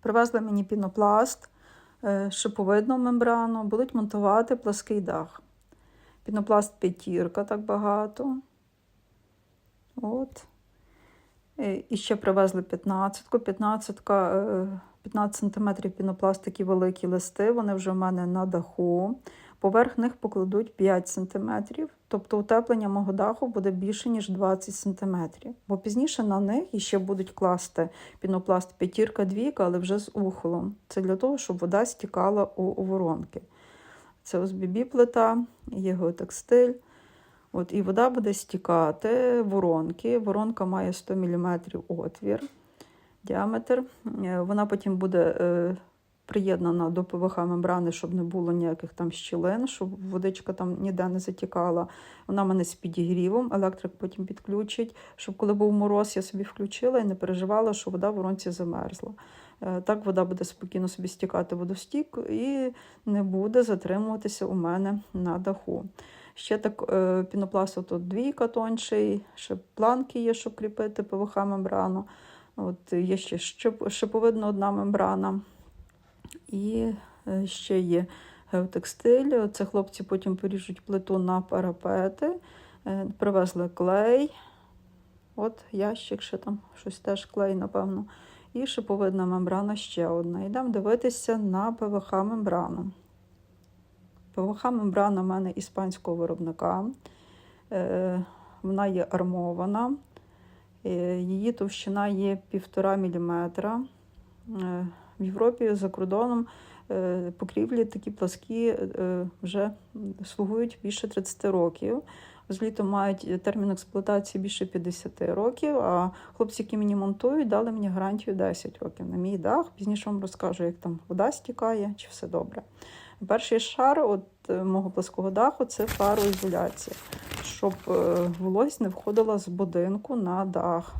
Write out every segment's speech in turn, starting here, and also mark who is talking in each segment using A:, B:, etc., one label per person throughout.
A: Привезли мені пінопласт, е, шиповидну мембрану, будуть монтувати плаский дах. Пінопласт п'ятірка, так багато. От. Е, І ще привезли 15-ку. 15, е, 15 см пінопласт такі великі листи, вони вже в мене на даху. Поверх них покладуть 5 см, тобто утеплення мого даху буде більше, ніж 20 см. Бо пізніше на них іще будуть класти пінопласт п'ятірка, двійка, але вже з ухолом. Це для того, щоб вода стікала у, воронки. Це ОСББ плита, є геотекстиль. От, і вода буде стікати воронки. Воронка має 100 мм отвір, діаметр. Е, Вона потім буде е, приєднана до ПВХ мембрани, щоб не було ніяких там щілин, щоб водичка там ніде не затікала. Вона мене з підігрівом, електрик потім підключить, щоб коли був мороз, я собі включила і не переживала, що вода в воронці замерзла. Е, Так вода буде спокійно собі стікати водостік і не буде затримуватися у мене на даху. Ще так е, пінопласту тут двійка тонший, ще планки є, щоб кріпити ПВХ мембрану. От є ще шип, шиповидна одна мембрана. І е, ще є геотекстиль. Це хлопці потім поріжуть плиту на парапети. Е, Привезли клей. От ящик, ще там щось теж клей, напевно. І шиповидна мембрана ще одна. Йдемо дивитися на ПВХ мембрану. ПВХ мембрана в мене іспанського виробника. Е, Вона є армована. Її товщина є 1,5 мм. Е, В Європі за кордоном е, покрівлі такі пласкі е, вже слугують більше 30 років. З літом мають термін експлуатації більше 50 років. А хлопці, які мені монтують, дали мені гарантію 10 років на мій дах. Пізніше вам розкажу, як там вода стікає, чи все добре. Перший шар от е, мого плаского даху це фароізоляція, щоб е, вологість не входила з будинку на дах.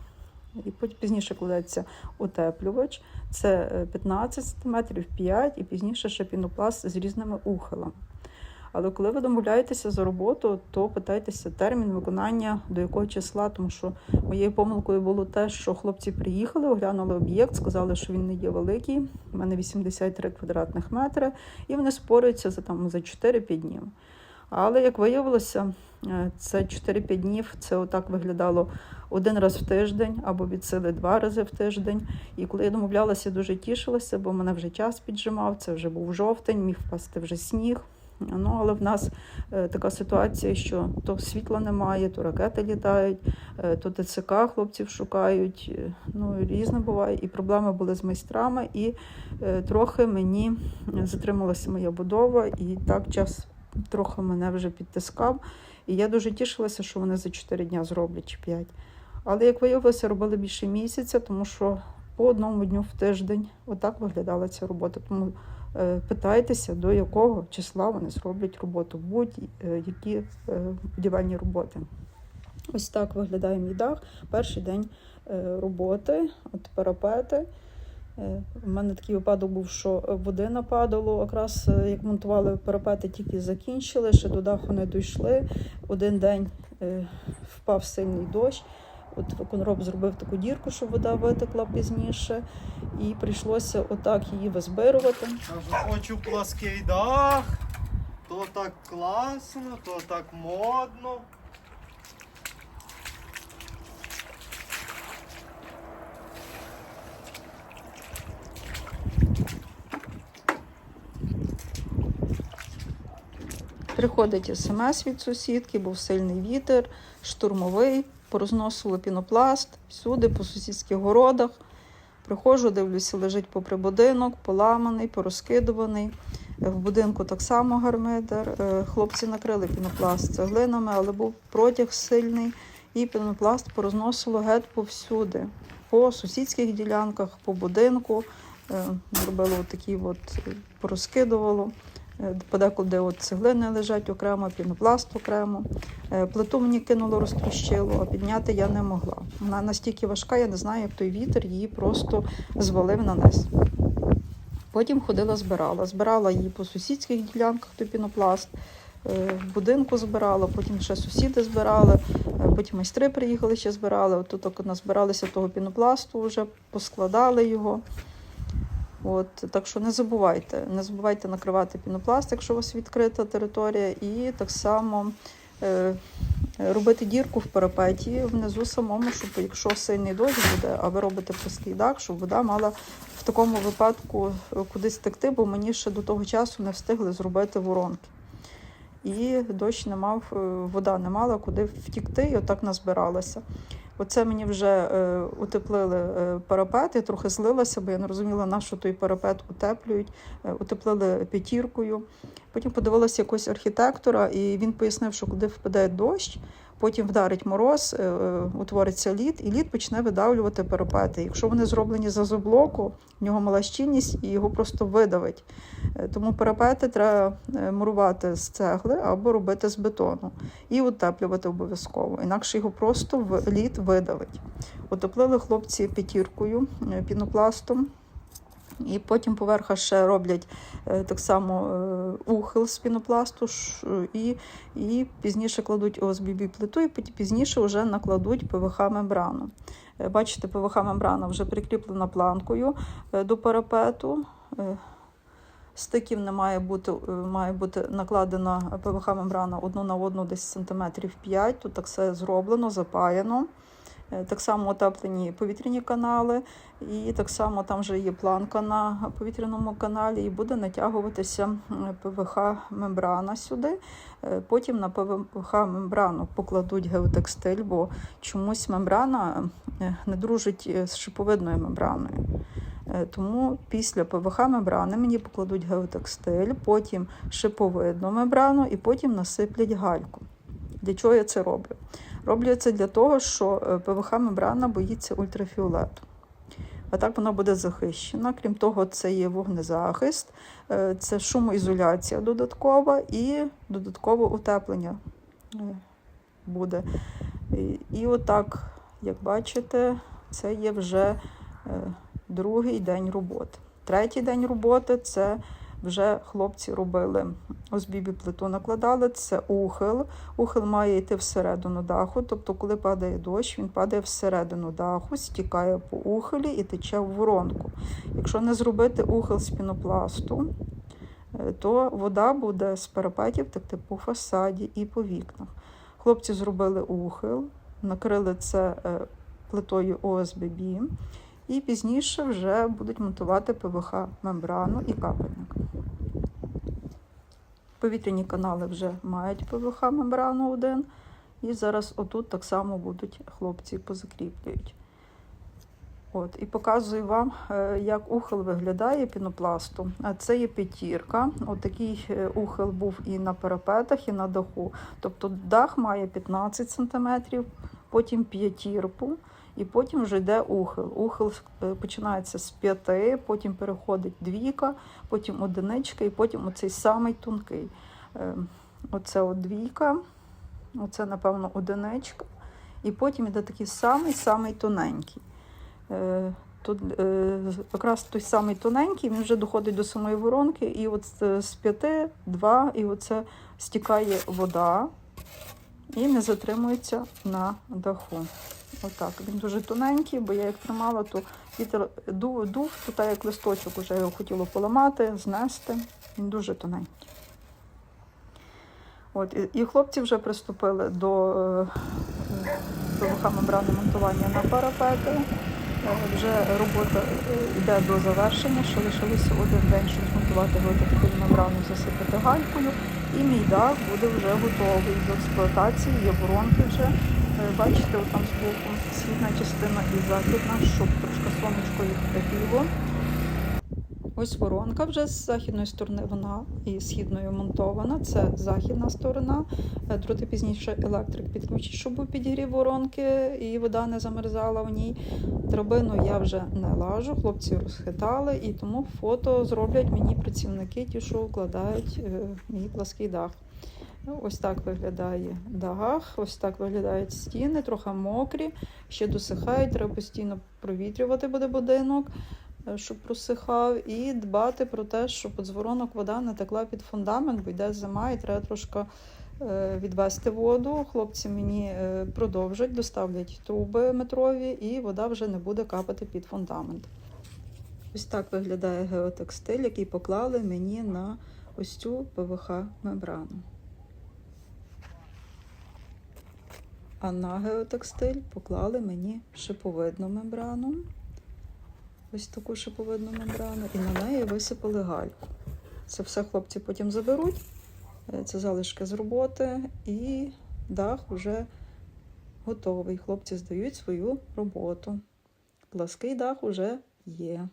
A: І пізніше кладеться утеплювач. Це е, 15 см, 5 і пізніше ще пінопласт з різними ухилами. Але коли ви домовляєтеся за роботу, то питайтеся термін виконання до якого числа, тому що моєю помилкою було те, що хлопці приїхали, оглянули об'єкт, сказали, що він не є великий. У мене 83 квадратних метри, і вони спорюються за там за 4-5 днів. Але як виявилося, е, це 4-5 днів це отак виглядало один раз в тиждень або від сили два рази в тиждень. І коли я домовлялася, дуже тішилася, бо мене вже час піджимав, це вже був жовтень, міг впасти вже сніг. Ну, але в нас е, така ситуація, що то світла немає, то ракети літають, е, то ТЦК хлопців шукають. Ну, різне буває. І проблеми були з майстрами, і трохи мені затрималася моя будова, і так час трохи мене вже підтискав. І я дуже тішилася, що вони за 4 дня зроблять чи 5. Але як виявилося, робили більше місяця, тому що по одному дню в тиждень отак виглядала ця робота. Тому е, питайтеся, до якого числа вони зроблять роботу, будь-які е, будівельні роботи. Ось так виглядає мій дах. Перший день е, роботи, от парапети. Е, У мене такий випадок був, що води нападало. Якраз е, як монтували парапети, тільки закінчили, ще до даху не дійшли. Один день е, впав сильний дощ. От виконроб зробив таку дірку, щоб вода витекла пізніше, і прийшлося отак її визбирувати.
B: Хочу плаский дах. То так класно, то так модно.
A: Приходить смс від сусідки, був сильний вітер, штурмовий, порозносило пінопласт всюди, по сусідських городах. Приходжу, дивлюся, лежить попри будинок, поламаний, порозкидуваний. В будинку так само гармидер. Е, Хлопці накрили пінопласт цеглинами, але був протяг сильний, і пінопласт порозносило геть повсюди, по сусідських ділянках, по будинку. Е, Зробило такі от, е, порозкидувало. Е, Подекуди от цеглини лежать окремо, пінопласт окремо. Е, Плиту мені кинуло, розтрощило, а підняти я не могла. Вона настільки важка, я не знаю, як той вітер її просто звалив на низ. Потім ходила, збирала. Збирала її по сусідських ділянках, той пінопласт, е, в будинку збирала, потім ще сусіди збирали, потім майстри приїхали, ще збирали. От тут так назбиралися того пінопласту, вже поскладали його. От, так що не забувайте, не забувайте накривати пінопласт, якщо у вас відкрита територія, і так само е, робити дірку в парапеті внизу самому, щоб якщо сильний дощ буде, а ви робите плоский дах, щоб вода мала в такому випадку е, кудись текти, бо мені ще до того часу не встигли зробити воронки. І дощ не мав, е, вода не мала куди втікти, і отак назбиралася. Оце мені вже е, утеплили е, парапет, я трохи злилася, бо я не розуміла, на що той парапет утеплюють. Е, утеплили п'ятіркою. Потім подивилася якогось архітектора, і він пояснив, що куди впаде дощ, потім вдарить мороз, е, е, утвориться лід, і лід почне видавлювати парапети. Якщо вони зроблені з азоблоку, в нього мала щільність і його просто видавить. Е, Тому парапети треба мурувати з цегли або робити з бетону і утеплювати обов'язково. Інакше його просто в лід видавить. Утеплили хлопці п'ятіркою, пінопластом. І потім поверха ще роблять е, так само е, ухил з пінопласту і, і пізніше кладуть ОСББ плиту, і пізніше вже накладуть ПВХ мембрану. Е, Бачите, ПВХ мембрана вже прикріплена планкою до парапету. Стиків не має бути, має бути накладена ПВХ мембрана одну на одну десь сантиметрів 5. Тут так все зроблено, запаяно. Е, Так само утеплені повітряні канали, і так само там вже є планка на повітряному каналі, і буде натягуватися ПВХ-мембрана сюди. Е, Потім на ПВХ-мембрану покладуть геотекстиль, бо чомусь мембрана е, не дружить з шиповидною мембраною. Тому після ПВХ-мембрани мені покладуть геотекстиль, потім шиповидну мембрану і потім насиплять гальку. Для чого я це роблю? Роблю це для того, що е, ПВХ-мембрана боїться ультрафіолету. А так вона буде захищена. Крім того, це є вогнезахист, е, це шумоізоляція додаткова і додаткове утеплення е, буде. І- отак, як бачите, це є вже другий день роботи. Третій день роботи це вже хлопці робили ОСББ плиту накладали, це ухил. Ухил має йти всередину даху, тобто, коли падає дощ, він падає всередину даху, стікає по ухилі і тече в воронку. Якщо не зробити ухил з пінопласту, е, то вода буде з парапетів текти по фасаді і по вікнах. Хлопці зробили ухил, накрили це е, плитою ОСББ. І пізніше вже будуть монтувати ПВХ-мембрану і капельник. Повітряні канали вже мають ПВХ-мембрану один. І зараз отут так само будуть хлопці позакріплюють. От, і показую вам, е, як ухил виглядає пінопласту. Це є п'ятірка. Отакий е, ухил був і на парапетах, і на даху. Тобто дах має 15 см, потім п'ятірку, і потім вже йде ухил. Ухил е, починається з п'яти, потім переходить двійка, потім одиничка, і потім оцей самий тонкий. Е, Оце от двійка, оце, напевно, одиничка. І потім йде такий самий-самий тоненький. Е, Тут якраз той самий тоненький, він вже доходить до самої воронки, і от з п'яти, два, і оце стікає вода і не затримується на даху. Отак. Він дуже тоненький, бо я як тримала, то вітер дув, дув, то як листочок уже його хотіло поламати, знести. Він дуже тоненький. От, і, і хлопці вже приступили до ПВХ-мембрани монтування на парапети. Е, Вже робота е, йде до завершення, ще лишилося один день, щоб змонтувати витратити мембрану, засипати галькою. І мій дах буде вже готовий до експлуатації, є воронки вже. Е, Бачите, там збоку східна частина і західна, щоб трошки сонечко їх пригріло. Ось воронка вже з західної сторони вона і східною монтована. Це західна сторона. Е, Дроти пізніше електрик підключить, щоб був підігрів воронки і вода не замерзала в ній. Драбину я вже не лажу, хлопці розхитали, і тому фото зроблять мені працівники, ті, що укладають е, мій плаский дах. Ну, Ось так виглядає дах, ось так виглядають стіни, трохи мокрі, ще досихають, треба постійно провітрювати буде будинок, е, щоб просихав, і дбати про те, щоб з воронок вода не текла під фундамент, бо йде зима і треба трошки е, відвести воду. Хлопці мені е, продовжать, доставлять труби метрові, і вода вже не буде капати під фундамент. Ось так виглядає геотекстиль, який поклали мені на ось цю ПВХ мембрану. А на геотекстиль поклали мені шиповидну мембрану. Ось таку шиповидну мембрану, і на неї висипали гальку. Це все хлопці потім заберуть. Е, Це залишки з роботи, і дах вже готовий. Хлопці здають свою роботу. Плаский дах уже є.